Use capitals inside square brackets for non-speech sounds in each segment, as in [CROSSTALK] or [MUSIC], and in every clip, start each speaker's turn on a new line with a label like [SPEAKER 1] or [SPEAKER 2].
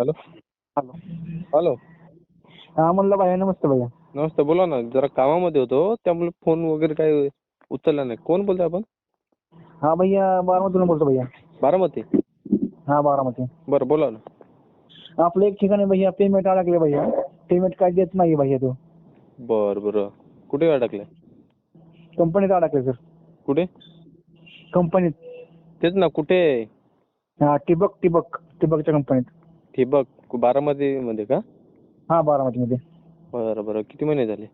[SPEAKER 1] Hello.
[SPEAKER 2] Hello.
[SPEAKER 1] Hello.
[SPEAKER 2] हा म्हणलं भैया नमस्ते भैया
[SPEAKER 1] नमस्ते बोला ना जरा कामामध्ये होतो त्यामुळे फोन वगैरे काही उचलला नाही. कोण बोलतोय आपण?
[SPEAKER 2] हा भैया बारामतीतून बोलतो भैया
[SPEAKER 1] बारामती?
[SPEAKER 2] हा बारामती.
[SPEAKER 1] बरं बोला ना.
[SPEAKER 2] आपलं एक ठिकाणी भैया पेमेंट अडकले भैया पेमेंट काय देत नाही भैया तो.
[SPEAKER 1] बरं बरं. कुठे अडकलंय?
[SPEAKER 2] कंपनीत अडकले सर
[SPEAKER 1] कुठे?
[SPEAKER 2] कंपनीत.
[SPEAKER 1] तेच ना कुठे?
[SPEAKER 2] हा टिबक टिबक टिबकच्या कंपनीत.
[SPEAKER 1] ठिबक बारामती मध्ये का?
[SPEAKER 2] हा बारामतीमध्ये.
[SPEAKER 1] बरं बरं. किती महिने झाले?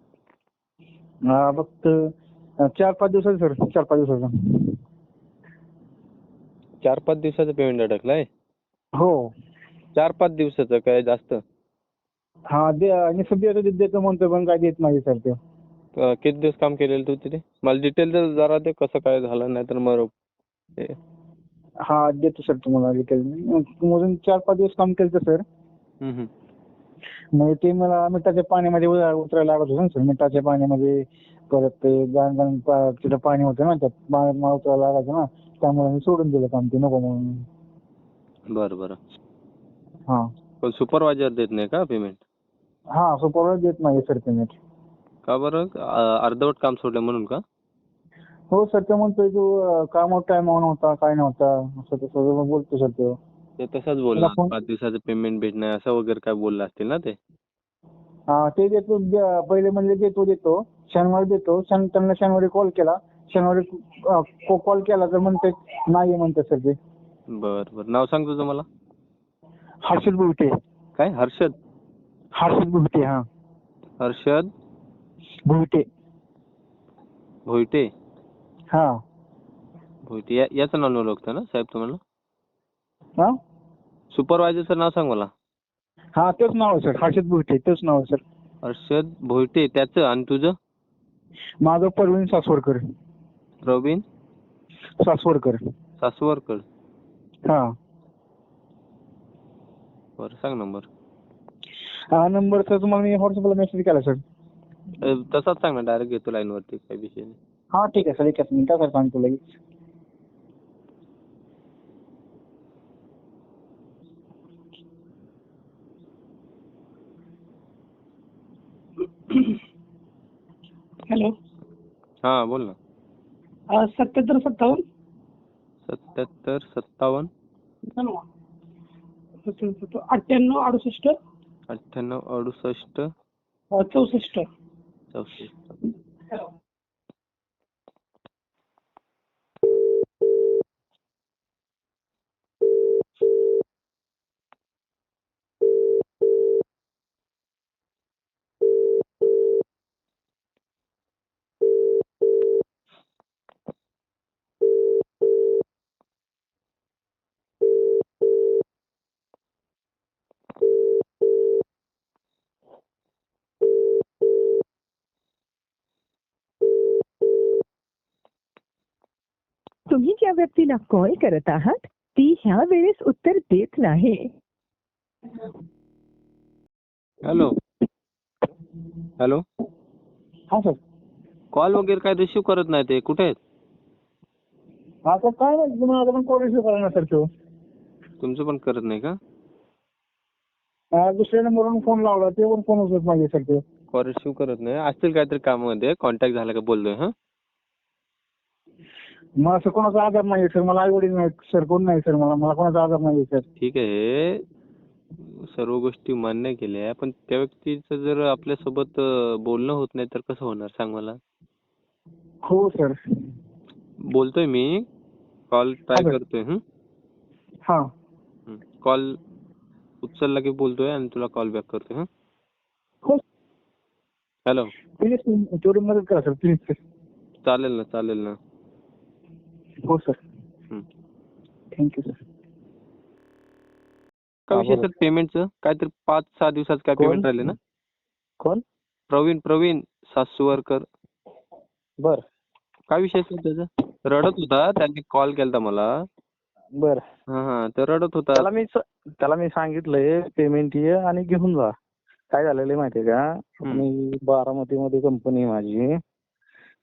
[SPEAKER 2] हा फक्त अं, चार पाच दिवसाचं सर चार पाच दिवसाचं.
[SPEAKER 1] चार पाच दिवसाचं पेमेंट अडकलंय?
[SPEAKER 2] हो.
[SPEAKER 1] चार पाच दिवसाचं काय जास्त?
[SPEAKER 2] हा दे निसर्ग देतो देत- देतो म्हणतो पण काय देत नाही सर ते.
[SPEAKER 1] अं, किती दिवस काम केलेलं तू तिथे? मला डिटेल जर ते कसं काय झालं नाही तर मग ते
[SPEAKER 2] हा देतो सर तुम्हाला डिटेल मोजून चार पाच दिवस काम केलं सर
[SPEAKER 1] हम्म, हम्म.
[SPEAKER 2] म्हणजे ते मला मिठाच्या पाण्यामध्ये उतरा- उतरायला लागत होतं ना सर मिठाच्या पाण्यामध्ये परत ते गाण गाण पा- तिथं पाणी होतं ना त्यात पाण्यात मला उतरायला लागायचं ना त्यामुळे मी सोडून दिलं काम ते नको म्हणून.
[SPEAKER 1] बरं बरं.
[SPEAKER 2] हा.
[SPEAKER 1] पण सुपरवायझर देत नाही का पेमेंट
[SPEAKER 2] हा सुपरवायझर देत नाही सर पेमेंट
[SPEAKER 1] का बरं? अं, अर्धवट काम सोडलं म्हणून का?
[SPEAKER 2] हो सर ते. म्हणतोय तू कामावर टाइम नव्हता काय नव्हता असं तसं बोलतो सर तो
[SPEAKER 1] ते तसंच बोलला. पाच दिवसाचं पेमेंट भेट नाही असं वगैरे काय बोलला असतील ना ते?
[SPEAKER 2] हा ते देतो. पहिले म्हणजे देतो देतो. शनिवारी देतो. शन त्यांना शनिवारी कॉल केला. शनिवारी कॉल केला तर म्हणते नाही म्हणते सर ते
[SPEAKER 1] बरं बरं. नाव सांग तुझं मला.
[SPEAKER 2] हर्षद बुलटे.
[SPEAKER 1] काय? हर्षद?
[SPEAKER 2] हर्षद बुलटे हा.
[SPEAKER 1] हर्षद?
[SPEAKER 2] बुलटे.
[SPEAKER 1] भोईटे.
[SPEAKER 2] हा.
[SPEAKER 1] भोईटे या याचं नाव ओळखतं ना साहेब तुम्हाला?
[SPEAKER 2] हा?
[SPEAKER 1] सुपरवायझरचं नाव सांग मला.
[SPEAKER 2] हा तेच नाव आहे सर. हर्षद बुलटे तेच नाव आहे सर.
[SPEAKER 1] हर्षद भोईटे त्याचं आणि तुझं?
[SPEAKER 2] माझं परवीन सासवडकर.
[SPEAKER 1] प्रवीण?
[SPEAKER 2] सासवडकर.
[SPEAKER 1] सासवरकर
[SPEAKER 2] हा.
[SPEAKER 1] बरं सांग नंबर.
[SPEAKER 2] हा नंबर तर तुम्हाला मी व्हॉट्सअपला मेसेज केला सर.
[SPEAKER 1] तसाच सांग ना डायरेक्ट घेतो लाईनवरती काही विषय नाही.
[SPEAKER 2] हा ठीक आहे सर एकच मिनिट सर सांगतो लगेच.
[SPEAKER 3] हॅलो.
[SPEAKER 1] हां बोल ना.
[SPEAKER 3] सत्याहत्तर सत्तावन्न.
[SPEAKER 1] सत्याहत्तर सत्तावन्न.
[SPEAKER 3] धन्यवाद. अठ्ठ्याण्णव अडुसष्ट.
[SPEAKER 1] अठ्ठ्याण्णव अडुसष्ट.
[SPEAKER 3] अं, चौसष्ट.
[SPEAKER 1] चौसष्ट
[SPEAKER 4] तुम्ही ज्या व्यक्तीला कॉल करत आहात ती ह्या वेळेस उत्तर देत नाही.
[SPEAKER 1] हॅलो. हॅलो.
[SPEAKER 2] हा सर.
[SPEAKER 1] कॉल वगैरे काय रिसिव्ह करत नाही ते कुठे आहेत?
[SPEAKER 2] हा सर काय नाही तुम्हाला पण कॉल रिसिव्ह करा ना सर तो.
[SPEAKER 1] तुमचं पण करत नाही का?
[SPEAKER 2] हा, दुसऱ्या नंबरवरून फोन लावला ते पण फोन उचलत नाही सर ते.
[SPEAKER 1] कॉल रिसिव्ह करत नाही. असतील काहीतरी कामामध्ये कॉन्टॅक्ट झाला का बोलतोय हा?
[SPEAKER 2] मला असं कोणाचा आधार नाही सर. मला आई वडील नाही सर कोण नाही सर? मला मला कोणाचा आधार नाही सर.
[SPEAKER 1] ठीक आहे. सर्व गोष्टी मान्य केल्या पण त्या व्यक्तीचं जर आपल्यासोबत अं, बोलणं होत नाही तर कसं होणार? सांग मला.
[SPEAKER 2] हो सर.
[SPEAKER 1] बोलतोय मी. Call try. करतोय हं? कॉल उचलला की बोलतोय आणि तुला कॉल बॅक करतोय हं?
[SPEAKER 2] हो
[SPEAKER 1] हॅलो.
[SPEAKER 2] प्लीज तेवढी मदत करा सर. प्लीज सर
[SPEAKER 1] चालेल ना चालेल ना.
[SPEAKER 2] हो सर. थँक्यू सर
[SPEAKER 1] काय विषय. सर पेमेंटचं काहीतरी पाच सहा दिवसाचं काय? पेमेंट राहिले ना?
[SPEAKER 2] कोण?
[SPEAKER 1] प्रवीण प्रवीण सासवरकर.
[SPEAKER 2] बर.
[SPEAKER 1] काय विषय सर त्याचा? रडत होता त्यांनी कॉल केलता मला.
[SPEAKER 2] बर.
[SPEAKER 1] हा हा तर रडत होता.
[SPEAKER 2] त्याला मी त्याला मी सांगितलंय पेमेंट ये आणि घेऊन जा. काय झालेलं माहितीये का? मी बारामतीमध्ये कंपनी आहे माझी.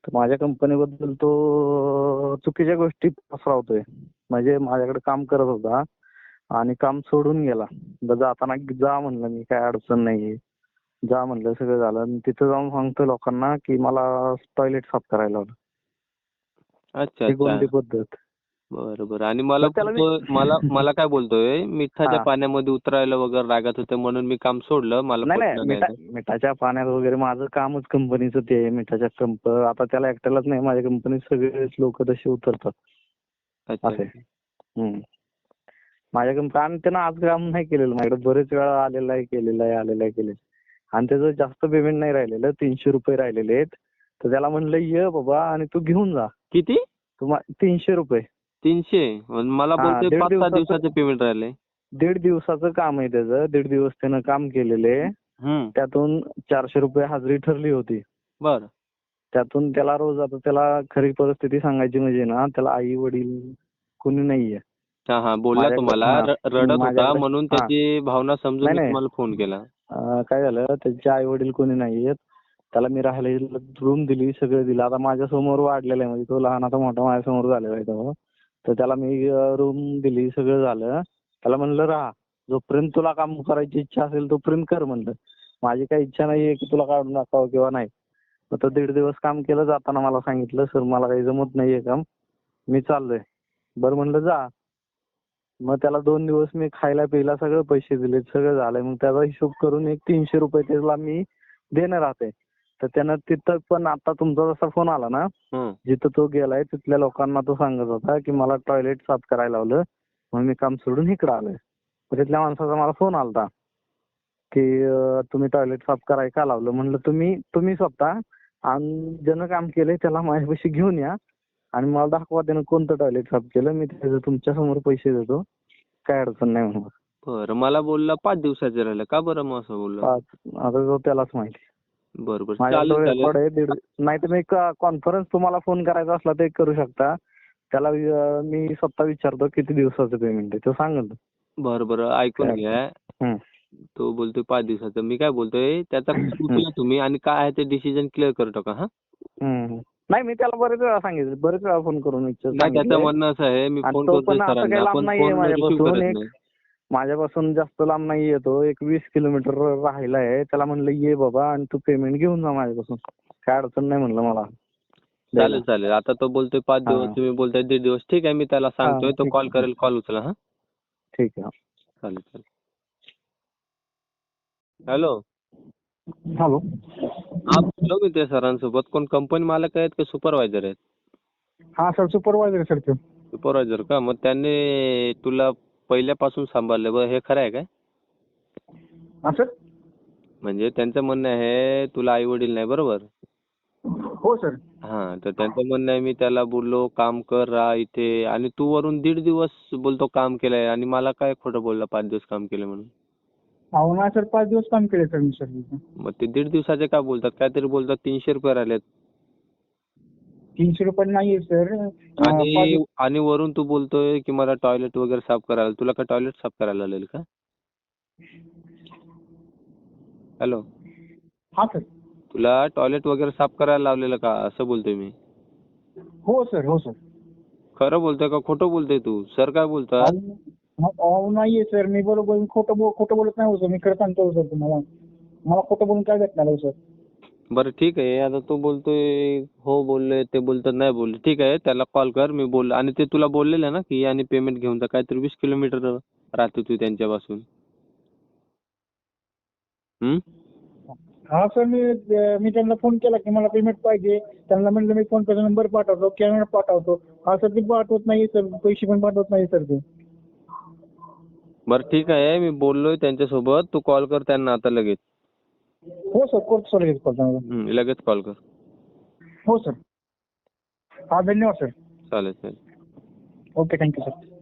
[SPEAKER 2] तर माझ्या कंपनीबद्दल तो चुकीच्या गोष्टी पसरवतोय. म्हणजे माझ्याकडे काम करत होता
[SPEAKER 5] आणि काम सोडून गेला. जाताना जा म्हणलं मी काय अडचण नाहीये. जा म्हणलं सगळं झालं. आणि तिथं जाऊन सांगतो लोकांना की मला टॉयलेट साफ करायला लावलं.
[SPEAKER 1] अच्छा
[SPEAKER 5] पद्धत?
[SPEAKER 1] बरं बरं आणि मला
[SPEAKER 5] तर त्याला मी-
[SPEAKER 1] बोलतोय मला मला काय बोलतोय मिठाच्या
[SPEAKER 5] हा.
[SPEAKER 1] पाण्यामध्ये उतरायला वगैरे रागात होते म्हणून मी काम सोडलं मला
[SPEAKER 5] नाही
[SPEAKER 1] पटलं
[SPEAKER 5] नाही
[SPEAKER 1] नाही
[SPEAKER 5] मिठा
[SPEAKER 1] ते.
[SPEAKER 5] मिठाच्या पाण्यात वगैरे माझं कामच कंपनीचं ते आहे. मिठाच्या कंप आता त्याला एकट्यालाच नाही माझ्या कंपनीत सगळेच लोक तसे उतरतात
[SPEAKER 1] अच्छा
[SPEAKER 5] असं आहे. हम्म. माझ्या कंपनी आणि त्यानं आज काम नाही केलेलं माझ्याकडे बरेच वेळा आलेलं आहे केलेलं आहे आलेलं आहे केलेलं आहे. आणि त्याचं जास्त पेमेंट नाही राहिलेलं तीनशे रुपये राहिलेले आहेत तर त्याला म्हणलं ये बाबा आणि तू घेऊन जा
[SPEAKER 1] किती
[SPEAKER 5] तुम्हा तीनशे रुपये
[SPEAKER 1] तीनशे. मला
[SPEAKER 5] हा,
[SPEAKER 1] बोलतोय
[SPEAKER 5] दीड
[SPEAKER 1] पाच सहा
[SPEAKER 5] दिवसाचं-
[SPEAKER 1] दिवसाचे पेमेंट राहिले.
[SPEAKER 5] दीड दिवसाचं काम आहे त्याचं. दीड दिवस त्यानं काम केलेले.
[SPEAKER 1] हम्म.
[SPEAKER 5] त्यातून चारशे रुपये हाजरी ठरली होती.
[SPEAKER 1] बर.
[SPEAKER 5] त्यातून त्याला रोज आता त्याला खरी परिस्थिती सांगायची म्हणजे ना त्याला आई वडील कोणी नाहीये.
[SPEAKER 1] हा हा बोलला
[SPEAKER 5] माझ्याकडे-
[SPEAKER 1] तुम्हाला.
[SPEAKER 5] हा.
[SPEAKER 1] र- रडत होता
[SPEAKER 5] माझ्याकडे-
[SPEAKER 1] म्हणून
[SPEAKER 5] हा.
[SPEAKER 1] त्याची भावना समजून
[SPEAKER 5] नाही,
[SPEAKER 1] मी
[SPEAKER 5] नाही.
[SPEAKER 1] तुम्हाला फोन केला.
[SPEAKER 5] अं, काय झालं? त्याचे आई वडील कोणी नाहीयेत. त्याला मी राहायला रूम दिली सगळं दिलं. आता माझ्यासमोर वाढलेला आहे. म्हणजे तो लहानाचा मोठा माझ्यासमोर झालेला आहे तो. तर त्याला मी रूम दिली सगळं झालं. त्याला म्हणलं राहा. जोपर्यंत तुला काम करायची इच्छा असेल तोपर्यंत कर म्हणलं. माझी काही इच्छा नाहीये की तुला काढून टाकावं किंवा नाही. मग दीड दिवस काम केलं जाताना मला सांगितलं सर मला काही जमत नाहीये काम. मी चाललोय. बरं म्हणलं जा. मग त्याला दोन दिवस मी खायला प्यायला सगळं पैसे दिले सगळं झालंय. मग त्याचा हिशोब करून एक तीनशे रुपये त्याला मी देणं राहते तर त्यानं तिथं पण आता तुमचा जसा फोन आला ना. जिथं तो गेलाय तिथल्या लोकांना तो सांगत होता की मला टॉयलेट साफ करायला लावलं म्हणून मी काम सोडून इकडं आलोय. तर तिथल्या माणसाचा मला फोन आलता की अं, तुम्ही टॉयलेट साफ करायला का लावलं? म्हणलं तुम्ही तुम्ही स्वतः आणि ज्यानं काम केलंय त्याला माझ्यापाशी घेऊन या आणि मला दाखवा त्यानं कोणतं टॉयलेट साफ केलं मी त्याचं तुमच्यासमोर पैसे देतो काय अडचण नाही म्हणून.
[SPEAKER 1] बरं मला बोलला पाच दिवसाचे राहिले. का बरं मग असं बोलला?
[SPEAKER 5] पाच- आता तो त्यालाच माहिती.
[SPEAKER 1] बरं बरं
[SPEAKER 5] माझ्याजवळ
[SPEAKER 1] चालेल
[SPEAKER 5] रेकॉर्ड
[SPEAKER 1] चालेल.
[SPEAKER 5] आहे दीड नाही तर मी कॉन्फरन्स तुम्हाला फोन करायचा असला तर करू शकता. त्याला मी स्वतः विचारतो किती दिवसाचं पेमेंट आहे तो सांगेल.
[SPEAKER 1] बरं बरं ऐकून? घ्या.
[SPEAKER 5] हं.
[SPEAKER 1] तो बोलतोय पाच दिवसाचं. मी काय बोलतोय त्याचा [COUGHS] तुम्ही आणि काय आहे ते डिसिजन क्लिअर कर टाका हा.
[SPEAKER 5] नाही मी त्याला बरेच वेळा सांगितलं. बरेच वेळा फोन करून विचार
[SPEAKER 1] नाही त्याचं. म्हणणं असं आहे मी फोन करत
[SPEAKER 5] माझ्यापासून जास्त लांब नाही येतो. एक वीस किलोमीटर राहिला आहे. त्याला म्हणलं ये बाबा आणि तू पेमेंट घेऊन जा माझ्यापासून. काय अडचण नाही म्हणलं मला.
[SPEAKER 1] चालेल चालेल. आता तो बोलतोय पाच
[SPEAKER 5] हा.
[SPEAKER 1] दिवस. तुम्ही बोलताय दीड दिवस. ठीक आहे मी त्याला सांगतोय. तो
[SPEAKER 5] ठीक
[SPEAKER 1] कॉल
[SPEAKER 5] आहे.
[SPEAKER 1] करेल कॉल उचला हा.
[SPEAKER 5] ठीक आहे.
[SPEAKER 1] चालेल चालेल. हॅलो.
[SPEAKER 2] हॅलो.
[SPEAKER 1] हा बोललो मी त्या सरांसोबत. कोण कंपनी मालक आहेत का सुपरवायझर आहेत?
[SPEAKER 2] हा सर सुपरवायझर सर ते.
[SPEAKER 1] सुपरवायझर का? मग त्यांनी तुला पहिल्यापासून सांभाळलं. बरं हे खरं आहे काय?
[SPEAKER 2] हा सर.
[SPEAKER 1] म्हणजे त्यांचं म्हणणं आहे तुला आई वडील नाही बरोबर?
[SPEAKER 2] हो सर.
[SPEAKER 1] हा तर त्यांचं म्हणणं आहे मी त्याला बोललो काम कर राहा इथे. आणि तू वरून दीड दिवस बोलतो काम केलंय. आणि मला काय खोटं बोलला पाच दिवस काम केलं म्हणून?
[SPEAKER 2] अहो ना सर. पाच दिवस काम केले सर मी सर.
[SPEAKER 1] मग ते दीड दिवसाचे काय बोलतात? काहीतरी बोलतात तीनशे रुपये राहिलेत.
[SPEAKER 2] तीनशे रुपये नाहीये सर
[SPEAKER 1] आणि आणि वरून तू बोलतोय की मला टॉयलेट वगैरे साफ करायला तुला काय टॉयलेट साफ करायला लागेल का? हॅलो
[SPEAKER 2] हा सर
[SPEAKER 1] तुला टॉयलेट वगैरे साफ करायला लावलेलं का? असं बोलतोय मी.
[SPEAKER 2] हो सर हो सर
[SPEAKER 1] खरं बोलतोय का? खोटं बोलतोय तू? सर काय बोलतात?
[SPEAKER 2] अहो नाहीये सर मी बरोबर खोटं खोटं बोलत नाही हो सर मी खरं सांगतो सर तुम्हाला. मला खोटं बोलून काय भेटणार आहे सर
[SPEAKER 1] बरं ठीक आहे. आता तो बोलतोय हो बोलले ते बोलतात नाही बोलले. ठीक आहे त्याला कॉल कर मी बोल आणि ते तुला बोललेलं ना की आणि पेमेंट घेऊन जा. काहीतरी वीस किलोमीटर राहतो तू त्यांच्यापासून.
[SPEAKER 2] हा सर मी मी त्यांना फोन केला की मला पेमेंट पाहिजे. त्यांना म्हणलं मी फोन पेचा नंबर पाठवतो कॅमेरा पाठवतो. हा सर ते पाठवत नाही सर. पैसे पण पाठवत नाही सर ते.
[SPEAKER 1] बरं ठीक आहे. मी बोललोय त्यांच्यासोबत. तू कॉल कर त्यांना आता लगेच.
[SPEAKER 2] हो सर करतो सर लगेच.
[SPEAKER 1] हम्म, लगेच कॉल कर.
[SPEAKER 2] हो सर. हा धन्यवाद सर.
[SPEAKER 1] चालेल चालेल.
[SPEAKER 2] Okay thank you sir.